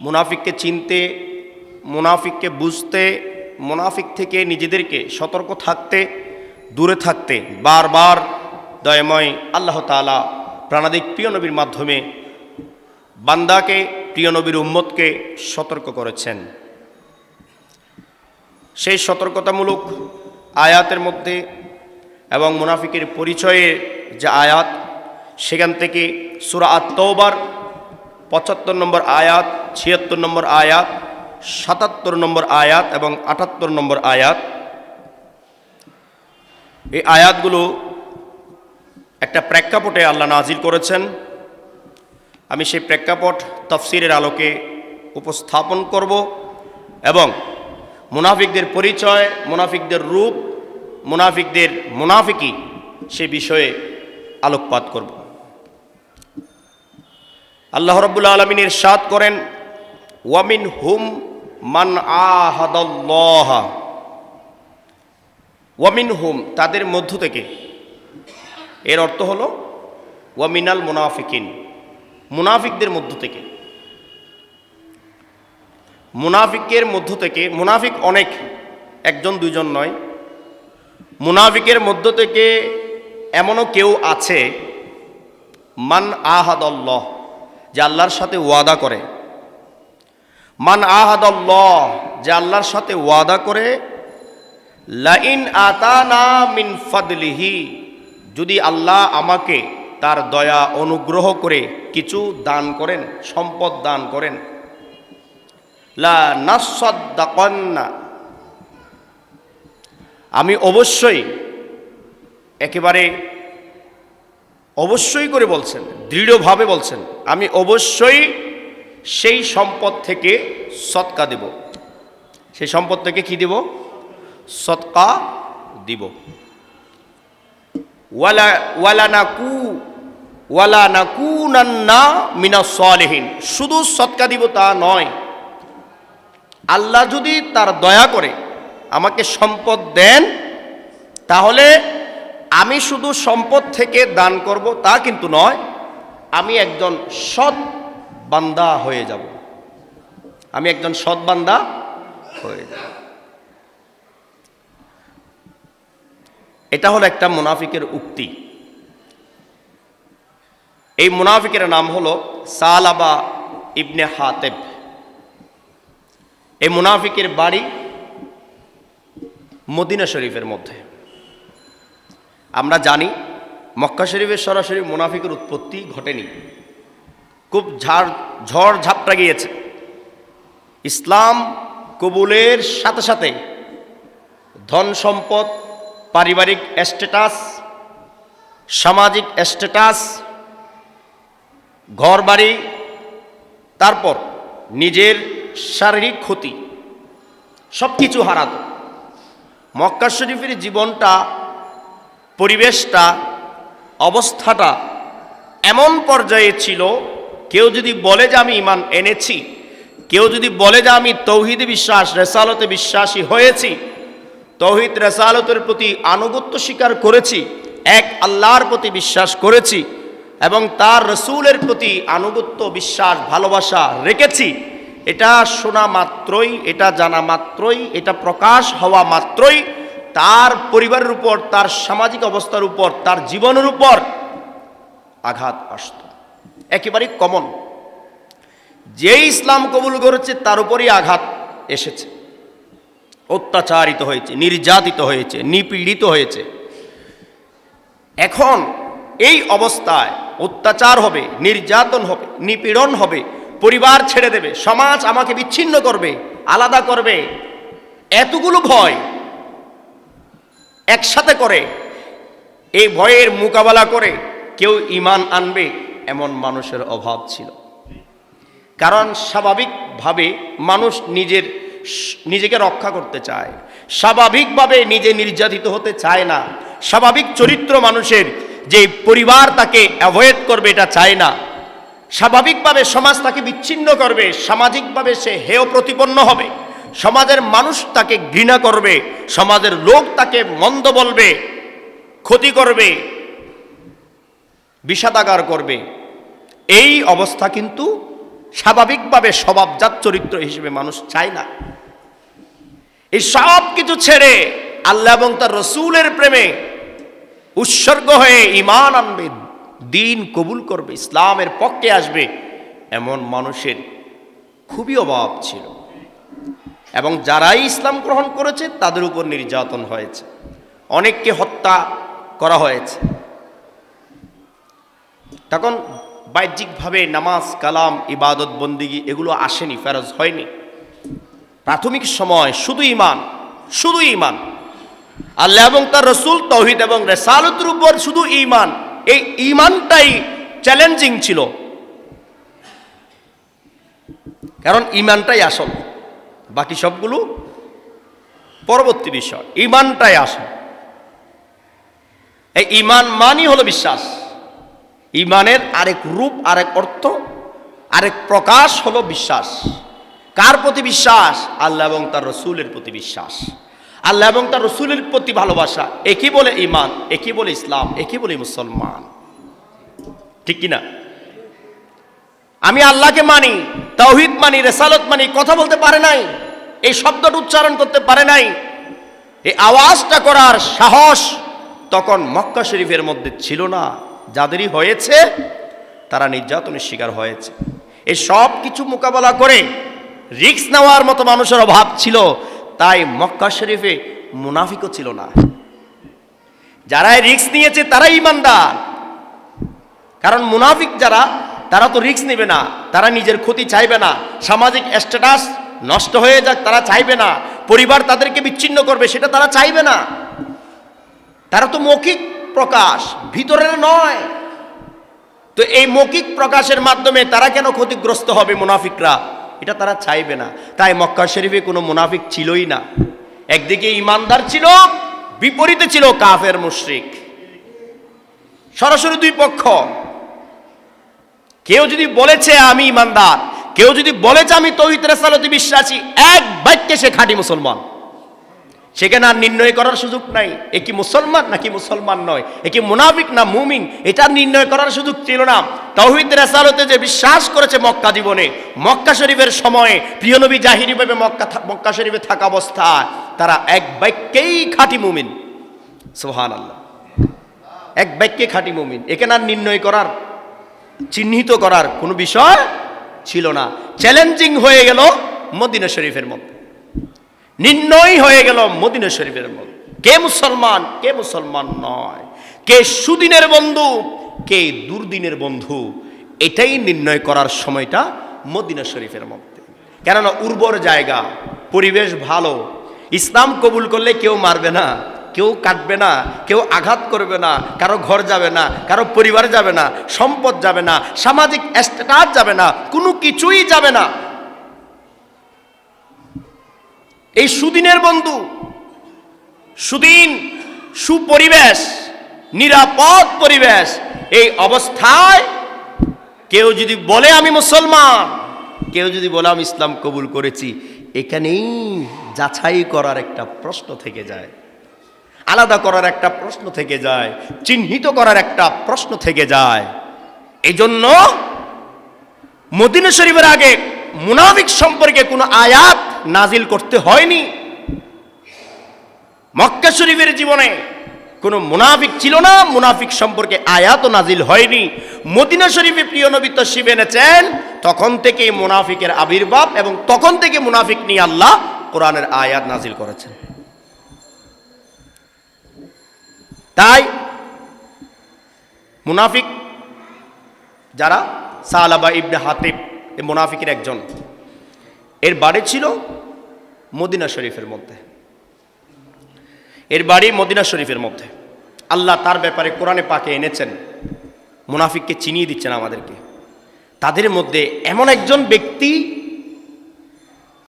মুনাফিককে চিনতে, মুনাফিককে বুঝতে, মুনাফিক থেকে নিজেদেরকে সতর্ক থাকতে, দূরে থাকতে বারবার দয়ময় আল্লাহ তালা প্রাণাদিক প্রিয় নবীর মাধ্যমে বান্দাকে, প্রিয় নবীর উম্মতকে সতর্ক করেছেন। সেই সতর্কতামূলক আয়াতের মধ্যে এবং মুনাফিকের পরিচয়ে যে আয়াত, সেখান থেকে সুরা আত্মবার পঁচাত্তর নম্বর আয়াত ছিয়াত্তর নম্বর আয়াত, সাতাত্তর নম্বর আয়াত এবং আটাত্তর নম্বর আয়াত। এই আয়াতগুলো একটা প্রেক্ষাপটে আল্লাহ নাজির করেছেন। আমি সেই প্রেক্ষাপট তফসিরের আলোকে উপস্থাপন করব এবং মুনাফিকদের পরিচয়, মুনাফিকদের রূপ, মুনাফিকদের মুনাফিকি সে বিষয়ে আলোকপাত করব। আল্লাহ রব্বুল আলমিনের সাদ করেন ওয়ামিন হুম মান আহাদল্লাহ ওয়ামিন হুম তাদের মধ্য থেকে। এর অর্থ হল ওয়ামিনাল মুনাফিকিন, মুনাফিকদের মধ্য থেকে। মুনাফিকের মধ্য থেকে, মুনাফিক অনেক, একজন দুজন নয়। মুনাফিকের মধ্য থেকে এমনও কেউ আছে, মান আহাদল্লাহ যে আল্লাহর সাথে ওয়াদা করে। মান আহাদল্লাহ, যে আল্লাহর সাথে ওয়াদা করে, লাইন আতানা মিন ফাদলিহি, যদি আল্লাহ আমাকে তার দয়া অনুগ্রহ করে কিছু দান করেন, সম্পদ দান করেন, লা নাসাদ্দাকান্না, আমি অবশ্যই একেবারে অবশ্যই করে বলছেন, দৃঢ়ভাবে বলছেন, আমি অবশ্যই সেই সম্পদ থেকে সৎকা দেব। সেই সম্পদ থেকে কি দেব? সৎকা দিব। ওয়ালা ওয়ালা নাকু ওয়ালা নাকুনান্না মিনা সালেহীন শুধু সৎকা দিব তা নয়। আল্লাহ যদি তার দয়া করে আমাকে সম্পদ দেন, তাহলে আমি শুধু সম্পদ থেকে দান করব তা কিন্তু নয়, আমি একজন সৎ বান্দা হয়ে যাব। আমি একজন সৎ বান্দা হয়ে যাব। এটা হলো একটা মুনাফিকের উক্তি। এই মুনাফিকের নাম হলো সালাবা ইবনে হাতেব। এই মুনাফিকের বাড়ি মদিনা শরীফের মধ্যে। আমরা জানি মক্কা শরীফের সরাসরি মুনাফিকের উৎপত্তি ঘটেনি। খুব ঝাড়, ঝড় ঝাপটা গিয়েছে। ইসলাম কবুলের সাথে সাথে ধন সম্পদ, পারিবারিক স্ট্যাটাস সামাজিক স্ট্যাটাস ঘর বাড়ি তারপর নিজের শারীরিক ক্ষতি সব কিছু হারাত। মক্কা শরীফের জীবনটা, পরিবেশটা, অবস্থাটা এমন পর্যায়ে ছিল কেউ যদি বলে যে আমি ইমান এনেছি, কেউ যদি বলে যে আমি তৌহিদে বিশ্বাস, রেসালতে বিশ্বাসী হয়েছি, তৌহিদ রেসালতের প্রতি আনুগত্য স্বীকার করেছি, এক আল্লাহর প্রতি বিশ্বাস করেছি এবং তার রসুলের প্রতি আনুগত্য, বিশ্বাস, ভালোবাসা রেখেছি, এটা শোনা মাত্রই, এটা জানা মাত্রই, এটা প্রকাশ হওয়া মাত্রই, তার পরিবারের উপর, তার সামাজিক অবস্থার উপর, তার জীবনের উপর আঘাত আসত। একেবারেই কমন যে ইসলাম কবুল করেছে, তার উপরই আঘাত এসেছে। অত্যাচারিত হয়েছে, নির্যাতিত হয়েছে, নিপীড়িত হয়েছে। এখন এই অবস্থায় অত্যাচার হবে, নির্যাতন হবে, নিপীড়ন হবে, পরিবার ছেড়ে দেবে, সমাজ আমাকে বিচ্ছিন্ন করবে, আলাদা করবে, এতগুলো ভয় একসাথে করে, এই ভয়ের মোকাবেলা করে কেউ ইমান আনবে এমন মানুষের অভাব ছিল। কারণ স্বাভাবিকভাবে মানুষ নিজের নিজেকে রক্ষা করতে চায়। স্বাভাবিকভাবে নিজে নির্যাতিত হতে চায় না। স্বাভাবিক চরিত্র মানুষের যে পরিবার তাকে অ্যাভয়েড করবে এটা চায় না। স্বাভাবিকভাবে সমাজ তাকে বিচ্ছিন্ন করবে, সামাজিকভাবে সে হেয় প্রতিপন্ন হবে। সমাজের মানুষ তাকে ঘৃণা করবে, সমাজের লোক তাকে মন্দ বলবে, ক্ষতি করবে। বিষাদাগার করবে। এই অবস্থা কিন্তু স্বাভাবিকভাবে স্বভাবজাত চরিত্র হিসেবে মানুষ চায় না। এই সব কিছু ছেড়ে আল্লাহ এবং তার রসুলের প্রেমে উৎসর্গ হয়ে ইমান আনবে, দিন কবুল করবে, ইসলামের পক্ষে আসবে এমন মানুষের খুবই অভাব ছিল। এবং যারাই ইসলাম গ্রহণ করেছে তাদের উপর নির্যাতন হয়েছে। অনেককে হত্যা করা হয়েছে। তখন বাহ্যিকভাবে নামাজ, কালাম, ইবাদত, বন্দিগি এগুলো আসেনি, ফেরজ হয়নি। প্রাথমিক সময় শুধু ইমান শুধু ইমান আল্লাহ এবং তার রসুল তৌহিদ এবং রেসালতের উপর শুধু ইমান এই ইমানটাই চ্যালেঞ্জিং ছিল। কারণ ইমানটাই আসল। বাকি সবগুলো পরবর্তী বিষয়। ইমানটাই আসল। এই ইমান মানই হলো বিশ্বাস। ইমানের আরেক রূপ, আরেক অর্থ, আরেক প্রকাশ হলো বিশ্বাস। কার প্রতি বিশ্বাস? আল্লাহ এবং তার রসুলের প্রতি বিশ্বাস। আল্লাহ এবং তার রসুলের প্রতি ভালোবাসা। একই বলে ইমান একই বলে ইসলাম, একই বলে মুসলমান। ঠিক কিনা? আমি আল্লাহকে মানি তাওহিদ মানি, রেসালত মানি, কথা বলতে পারে নাই, এই শব্দটা উচ্চারণ করতে পারে নাই, এই আওয়াজটা করার সাহস তখন মক্কা শরীফের মধ্যে ছিল না। যাদেরই হয়েছে, তারা নির্যাতনের শিকার হয়েছে। এই সব কিছু মোকাবেলা করে রিক্স নেওয়ার মতো মানুষের অভাব ছিল, তাই মক্কা শরীফে মুনাফিকও ছিল না। যারা রিক্স নিয়েছে, তারাই ইমানদার। কারণ মুনাফিক যারা, তারা তো রিক্স নেবে না, তারা নিজের ক্ষতি চাইবে না। সামাজিক স্ট্যাটাস নষ্ট হয়ে যাক, তারা চাইবে না। পরিবার তাদেরকে বিচ্ছিন্ন করবে, সেটা তারা চাইবে না। তারা তো মৌখিক প্রকাশ, ভিতরের নয়। তো এই মৌখিক প্রকাশের মাধ্যমে তারা কেন ক্ষতিগ্রস্ত হবে মুনাফিকরা? এটা তারা চাইবে না। তাই মক্কা শরীফে কোনো মুনাফিক ছিলই না। একদিকে ইমানদার ছিল, বিপরীতে ছিল কাফের মুশরিক। সরাসরি দুই পক্ষ। কেউ যদি বলেছে আমি ইমানদার, কেউ যদি বলেছে আমি তৌহিদ রেসালতে বিশ্বাসী, এক বাক্যে সে খাঁটি মুসলমান। সেখানে আর নির্ণয় করার সুযোগ নাই। এ কি মুসলমান নাকি মুসলমান নয়? এ কি মুনাফিক না মুমিন? এটা নির্ণয় করার সুযোগ ছিল না। তৌহিদ রেসালতে যে বিশ্বাস করেছে মক্কা জীবনে, মক্কা শরীফের সময়ে প্রিয় নবী জাহিরিভাবে মক্কা মক্কা শরীফে থাকা অবস্থা তারা এক বাক্যেই খাঁটি মুমিন। সোহান আল্লাহ এক বাক্যে খাঁটি মুমিন। এখানে আর নির্ণয় করার, চিহ্নিত করার কোনো বিষয় ছিল না। চ্যালেঞ্জিং হয়ে গেল মদিনা শরীফের মধ্যে। নির্ণয় হয়ে গেল মদিনা শরীফের মধ্যে কে মুসলমান? কে মুসলমান নয়। কে সুদিনের বন্ধু? কে দুর্দিনের বন্ধু? এটাই নির্ণয় করার সময়টা মদিনা শরীফের মধ্যে। কেননা উর্বর জায়গা, পরিবেশ ভালো। ইসলাম কবুল করলে কেউ মারবে না, কেউ কাটবে না, কেউ আঘাত করবে না, কারও ঘর যাবে না, কারও পরিবার যাবে না, সম্পদ যাবে না, সামাজিক স্ট্যাটাস যাবে না, কোনো কিছুই যাবে না। এই সুদিনের বন্ধু। সুদিন সুপরিবেশ, নিরাপদ পরিবেশ, এই অবস্থায় কেউ যদি বলে আমি মুসলমান, কেউ যদি বলে আমি ইসলাম কবুল করেছি, এখানেই যাচাই করার একটা প্রশ্ন থেকে যায়, আলাদা করার একটা প্রশ্ন থেকে যায়, চিহ্নিত করার একটা প্রশ্ন থেকে যায়। এই জন্য মদিনা শরীফের আগে মুনাফিক সম্পর্কে কোনো আয়াত নাজিল করতে হয়নি। মক্কা শরীফের জীবনে কোনো মুনাফিক ছিল না, মুনাফিক সম্পর্কে আয়াত নাজিল হয়নি। মদিনা শরীফে প্রিয় নবী তশরিফ এনেছেন, তখন থেকে মুনাফিকের আবির্ভাব এবং তখন থেকে মুনাফিক নিয়ে আল্লাহ কোরআনের আয়াত নাজিল করেছেন। তাই মুনাফিক যারা সালাবা ইবনে হাতিব, এ মুনাফিকের একজন এর বাড়ি ছিল মদিনা শরীফের মধ্যে। এর বাড়ি মদিনা শরীফের মধ্যে। আল্লাহ তার ব্যাপারে কোরআনে পাকে এনেছেন। মুনাফিককে চিনিয়ে দিচ্ছেন আমাদেরকে। তাদের মধ্যে এমন একজন ব্যক্তি